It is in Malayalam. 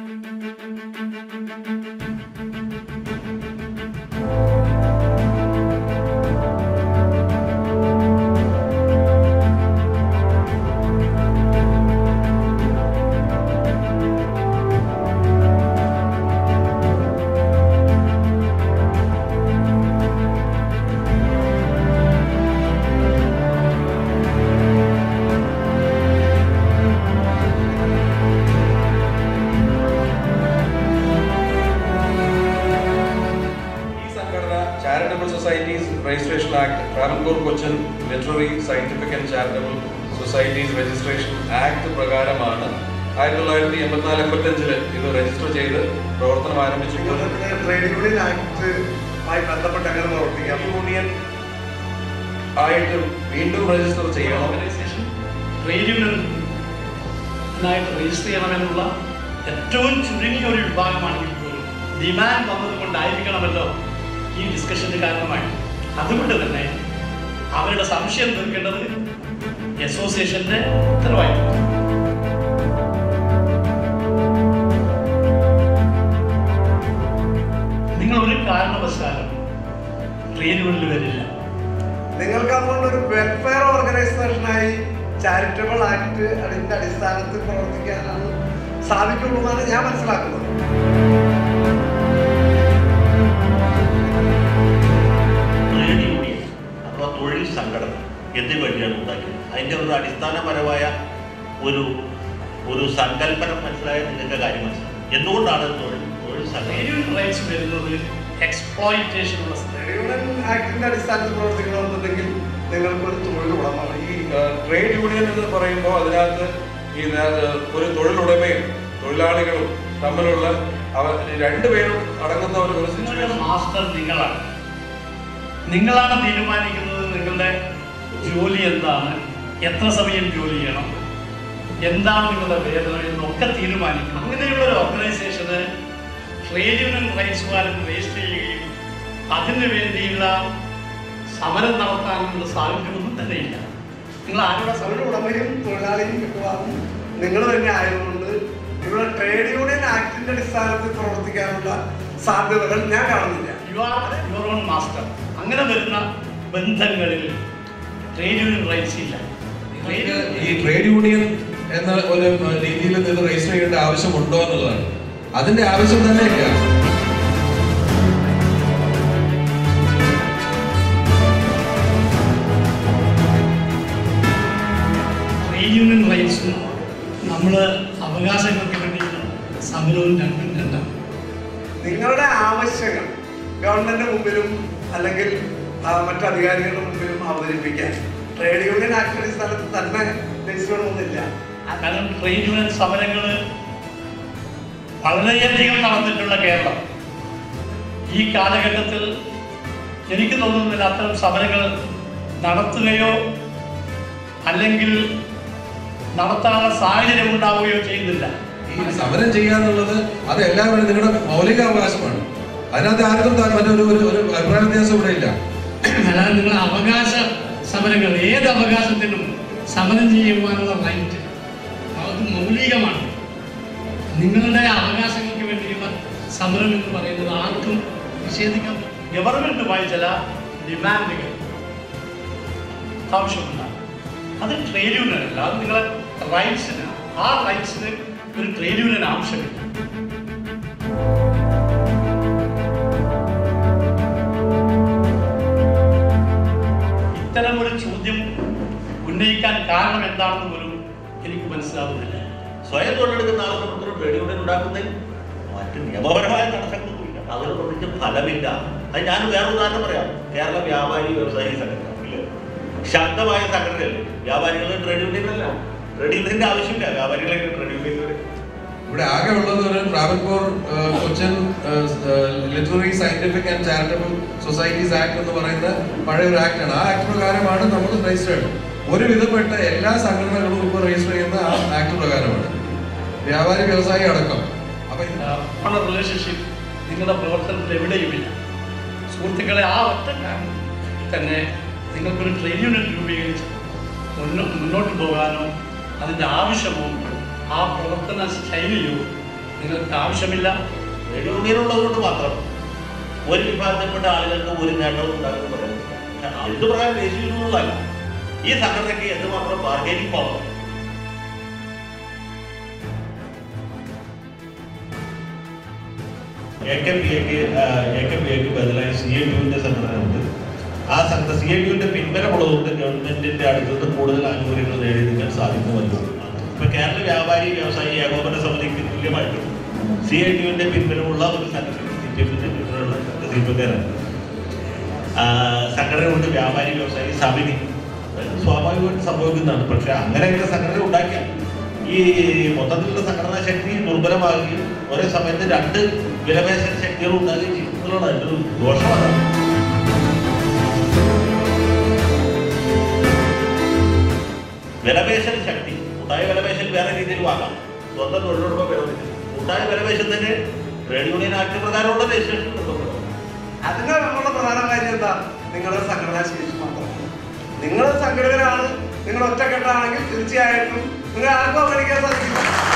thank you societies registration act Travancore Cochin literary scientific and charitable societies registration act പ്രകാരമാണ് ആയിരത്തി തൊള്ളായിരത്തി എൺപത്തിനാല് എൺപത്തഞ്ചിൽ ഇത് രജിസ്റ്റർ ചെയ്ത് പ്രവർത്തനം ആരംഭിച്ചു ട്രേഡ് യൂണിയൻ ആക്ടുമായി ബന്ധപ്പെട്ട് എങ്ങനെ പ്രവർത്തിക്കാം? യൂണിയൻ ആയിട്ട് വീണ്ടും രജിസ്റ്റർ ചെയ്യണം. ട്രേഡ് യൂണിയനായിട്ട് രജിസ്റ്റർ ചെയ്യണമെന്നുള്ള ഏറ്റവും ചുരുങ്ങിയ ഒരു വിഭാഗമാണെങ്കിൽ പോലും ഡിമാൻഡ് വന്നതുകൊണ്ടായിരിക്കണമല്ലോ ഈ ഡിസ്കഷന് കാരണമായി. അതുകൊണ്ട് തന്നെ അവരുടെ സംശയം തീർക്കേണ്ടത് അസോസിയേഷന്റെ ഉത്തരവാദിത്വം നിങ്ങൾ ഒരു കാരണവശാലും ട്രെയിനുകളിൽ വരില്ല. നിങ്ങൾക്ക് അതുകൊണ്ട് ഒരു വെൽഫെയർ ഓർഗനൈസേഷനായി ചാരിറ്റബിൾ ആക്ട് അതിന്റെ അടിസ്ഥാനത്തിൽ പ്രവർത്തിക്കാനാണ് സാധിക്കുള്ളൂ എന്നാണ് ഞാൻ മനസ്സിലാക്കുന്നത്. തൊഴിൽ സംഘടന എന്തിനു വേണ്ടിയാണ് ഉണ്ടാക്കിയത്? അതിന്റെ ഒരു അടിസ്ഥാനപരമായ ഒരു ഒരു സങ്കല്പനം മനസ്സിലായ നിങ്ങൾക്ക് കാര്യം മനസ്സിലാവും. എന്തുകൊണ്ടാണ് തൊഴിൽ തൊഴിൽ സംഘടന? എക്സ്പ്ലോയിറ്റേഷൻ ആക്ടിന്റെ അടിസ്ഥാനത്തിൽ പ്രവർത്തിക്കണമെന്നുണ്ടെങ്കിൽ നിങ്ങൾക്ക് ഒരു തൊഴിലുടമ ഈ ട്രേഡ് യൂണിയൻ എന്ന് പറയുമ്പോൾ അതിനകത്ത് ഈ ഒരു തൊഴിലുടമയും തൊഴിലാളികളും തമ്മിലുള്ള അവർ രണ്ടുപേരും അടങ്ങുന്ന ഒരു ഒരു സിറ്റുവേഷൻ മാസ്റ്റർ നിങ്ങളാണ്. നിങ്ങളാണ് തീരുമാനിക്കുന്നത്. നിങ്ങളുടെ ജോലി എന്താണ്? എത്ര സമയം ജോലി ചെയ്യണം? എന്താണ് നിങ്ങളുടെ വേദന എന്നൊക്കെ തീരുമാനിക്കണം. അങ്ങനെയുള്ള ഒരു ഓർഗനൈസേഷന് ട്രേഡ് യൂണിയൻ റൈറ്റ്സുകാരൻ രജിസ്റ്റർ ചെയ്യുകയും അതിനു വേണ്ടിയുള്ള സമരം നടത്താനുള്ള സാഹചര്യമൊന്നും തന്നെ ഇല്ല. നിങ്ങൾ ആരുടെ സമര ഉടമയും തൊഴിലാളിയും മിക്കവാറും നിങ്ങൾ തന്നെ ആയതുകൊണ്ട് ഇവിടെ ട്രേഡ് യൂണിയൻ ആക്ടിന്റെ അടിസ്ഥാനത്തിൽ പ്രവർത്തിക്കാനുള്ള സാധ്യതകൾ ഞാൻ കാണുന്നില്ല. You are your own master അങ്ങനെ വരുന്ന ബന്ധങ്ങളിൽ ട്രേഡ് യൂണിയൻ റൈറ്റ്സ് ഇല്ല. ഈ ട്രേഡ് യൂണിയൻ എന്ന ഒരു രീതിയിൽ ഇത് രജിസ്റ്റർ ചെയ്യേണ്ട ആവശ്യമുണ്ടോ എന്നുള്ളതാണ്. അതിന്റെ ആവശ്യം തന്നെ ഇല്ല ട്രേഡ് യൂണിയൻ റൈറ്റ്സും നമ്മൾ അവകാശങ്ങൾക്ക് വേണ്ടിയുള്ള സമരവും രണ്ടും രണ്ടാണ്. നിങ്ങളുടെ ആവശ്യങ്ങൾ ഗവൺമെന്റ് മുമ്പിലും അല്ലെങ്കിൽ മറ്റ് അധികാരികളുടെ മുമ്പിലും അവതരിപ്പിക്കാൻ. ട്രേഡ് യൂണിയൻ ആക്ട് സ്ഥലത്ത് തന്നെ രജിസ്റ്റർ കാരണം ട്രേഡ് യൂണിയൻ സമരങ്ങൾ വളരെയധികം നടന്നിട്ടുള്ള കേരളം. ഈ കാലഘട്ടത്തിൽ എനിക്ക് തോന്നുന്നില്ല അത്തരം സമരങ്ങൾ നടത്തുകയോ അല്ലെങ്കിൽ നടത്താനുള്ള സാഹചര്യം ഉണ്ടാവുകയോ ചെയ്യുന്നില്ല. ഈ സമരം ചെയ്യാന്നുള്ളത് അത് എല്ലാവരും നിങ്ങളുടെ മൗലിക അവകാശമാണ് അതിനകത്ത് ആർക്കും മറ്റൊരു ഒരു അഭിപ്രായ വ്യത്യാസം ഇവിടെ ഇല്ല. അല്ലാതെ നിങ്ങൾ അവകാശ സമരങ്ങൾ ഏത് അവകാശത്തിനും സമരം ചെയ്യുവാനുള്ള റൈറ്റ് അത് മൗലികമാണ്. നിങ്ങളുടെ അവകാശങ്ങൾക്ക് വേണ്ടിയുള്ള സമരം എന്ന് പറയുന്നത് ആർക്കും നിഷേധിക്കാൻ ഗവൺമെന്റുമായി ചില ഡിമാൻഡുകൾ ആവശ്യമുണ്ടാകും അത് ട്രേഡ് യൂണിയൻ അല്ല അത് നിങ്ങളെ റൈറ്റ്സിന് ആ റൈറ്റ്സിന് ഒരു ട്രേഡ് യൂണിയൻ ആവശ്യമില്ല. എന്താണെന്ന് പോലും എനിക്ക് മനസ്സിലാകുന്നില്ല സ്വയം തൊഴിലെടുക്കുന്ന ആളുകൾ ട്രേഡ് യൂണിയൻ ഉണ്ടാക്കുന്നതിൽ മറ്റ് നിയമപരമായ തടസ്സങ്ങളൊന്നുമില്ല. അതിനെ പ്രത്യേകിച്ച് ഫലമില്ല. അത് ഞാൻ വേറെ ഉദാഹരണം പറയാം. കേരള വ്യാപാരി വ്യവസായി സംഘടന? ശക്തമായ സംഘടനയിൽ വ്യാപാരികൾ ട്രേഡ് യൂണിയനല്ല ട്രേഡ് യൂണിയന്റെ ആവശ്യമില്ല. വ്യാപാരികളെ ട്രേഡ് യൂണിയൻ ഇവിടെ ആകെ ഉള്ളത് ഒരു Travancore Cochin literary scientific and charitable societies act എന്ന് പറയുന്ന പഴയ ഒരു ആക്ട് ആണ്. ആ ആക്ട് പ്രകാരമാണ് നമ്മൾ രജിസ്റ്റേർഡ് ഒരു വിധപ്പെട്ട എല്ലാ സംഘടനകളും ഇപ്പോൾ രജിസ്റ്റർ ചെയ്യുന്ന ആ ആക്ട് പ്രകാരമാണ്. വ്യാപാരി വ്യവസായി അടക്കം. അപ്പൊ റിലേഷൻഷിപ്പ് നിങ്ങളുടെ പ്രവർത്തനത്തിൽ എവിടെയുമില്ല. സുഹൃത്തുക്കളെ ആ ഒറ്റ തന്നെ നിങ്ങൾക്കൊരു ട്രേഡ് യൂണിയൻ രൂപീകരിച്ച് മുന്നോ- മുന്നോട്ട് പോകാനോ അതിന്റെ ആവശ്യമോ ആ പ്രവർത്തന ശൈലിയോ നിങ്ങൾക്ക് ആവശ്യമില്ല? ട്രേഡ് യൂണിയനുള്ളതുകൊണ്ട് മാത്രം ഒരു വിഭാഗത്തിൽപ്പെട്ട ആളുകൾക്ക് ഒരു നേട്ടവും ഉണ്ടാകുമെന്ന് പറയാൻ പറ്റില്ല. കാരണം എന്ത് പറയാൻ ദേശീയ ഈ സംഘടനയ്ക്ക് എന്തുമാത്രം bargaining power A K P എക്ക് എ കെ പി എക്ക് ബദലായി സി എ യുവിന്റെ സംഘടനയുണ്ട്. ആ സംഘടന സി എ യുവിന്റെ പിൻബലമുള്ളതുകൊണ്ട് ഗവൺമെന്റിന്റെ അടുത്ത് നിന്ന് കൂടുതൽ ആനുകൂല്യങ്ങൾ നേടിയെടുക്കാൻ സാധിക്കുമല്ലോ. ഇപ്പൊ കേരള വ്യാപാരി വ്യവസായി ഏകോപന സമിതിക്ക് തുല്യമായിട്ടും സി ഐ ടിയുവിന്റെ പിൻബലമുള്ള ഒരു സംഘടന സി പി എഫിന്റെ പിന്തുണയുള്ള സി പി വ്യാപാരി വ്യവസായി സമിതി. സ്വാഭാവികമായിട്ട് സംഭവിക്കുന്നതാണ്. പക്ഷെ അങ്ങനെയൊക്കെ സംഘടന ഉണ്ടാക്കിയാൽ ഈ മൊത്തത്തിലുള്ള സംഘടനാ ശക്തി ദുർബലമാകുകയും ഒരേ സമയത്ത് രണ്ട് വിലപേശൽ ശക്തികൾ ഉണ്ടാകുകയും ചെയ്യും. എന്നുള്ളതാണ് അതിന്റെ ഒരു ദോഷമാണ്. വിലപേശൽ ശക്തി കൂട്ടായ വിലപേശൽ വേറെ രീതിയിൽ വാങ്ങാം. സ്വന്തം തൊഴിലുടമ വിലപേശൽ കൂട്ടായ തന്നെ ട്രേഡ് യൂണിയൻ ആക്ട് പ്രകാരമുള്ള രജിസ്ട്രേഷൻ അതിനുള്ള പ്രധാന കാര്യം എന്താ? നിങ്ങളുടെ സംഘടനാ ശേഷി മാത്രമാണ് നിങ്ങൾ സംഘടകരാണ് നിങ്ങൾ ഒറ്റക്കെട്ടാണെങ്കിൽ തീർച്ചയായിട്ടും നിങ്ങൾ ആർക്കും അവഗണിക്കാൻ സാധിക്കില്ല.